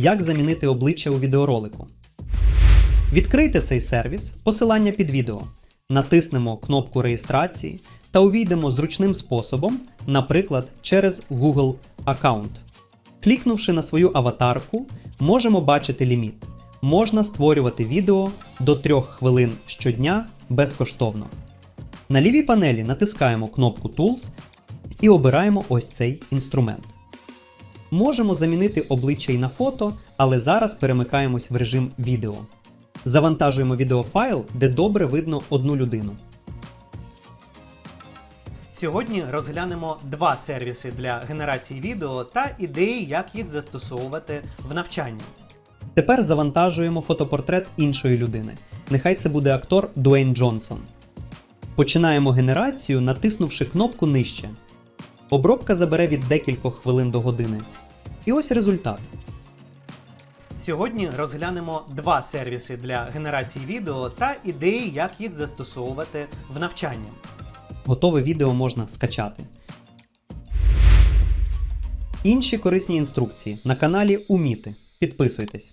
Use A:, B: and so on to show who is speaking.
A: Як замінити обличчя у відеоролику. Відкрийте цей сервіс, посилання під відео. Натиснемо кнопку реєстрації та увійдемо зручним способом, наприклад, через Google аккаунт. Клікнувши на свою аватарку, можемо бачити ліміт. Можна створювати відео до 3 хвилин щодня безкоштовно. На лівій панелі натискаємо кнопку Tools і обираємо ось цей інструмент. Можемо замінити обличчя і на фото, але зараз перемикаємось в режим відео. Завантажуємо відеофайл, де добре видно одну людину. Сьогодні розглянемо два сервіси для генерації відео та ідеї, як їх застосовувати в навчанні. Тепер завантажуємо фотопортрет іншої людини. Нехай це буде актор Дуейн Джонсон. Починаємо генерацію, натиснувши кнопку нижче. Обробка забере від декількох хвилин до години. І ось результат. Сьогодні розглянемо два сервіси для генерації відео та ідеї, як їх застосовувати в навчанні. Готове відео можна скачати. Інші корисні інструкції на каналі Уміти. Підписуйтесь.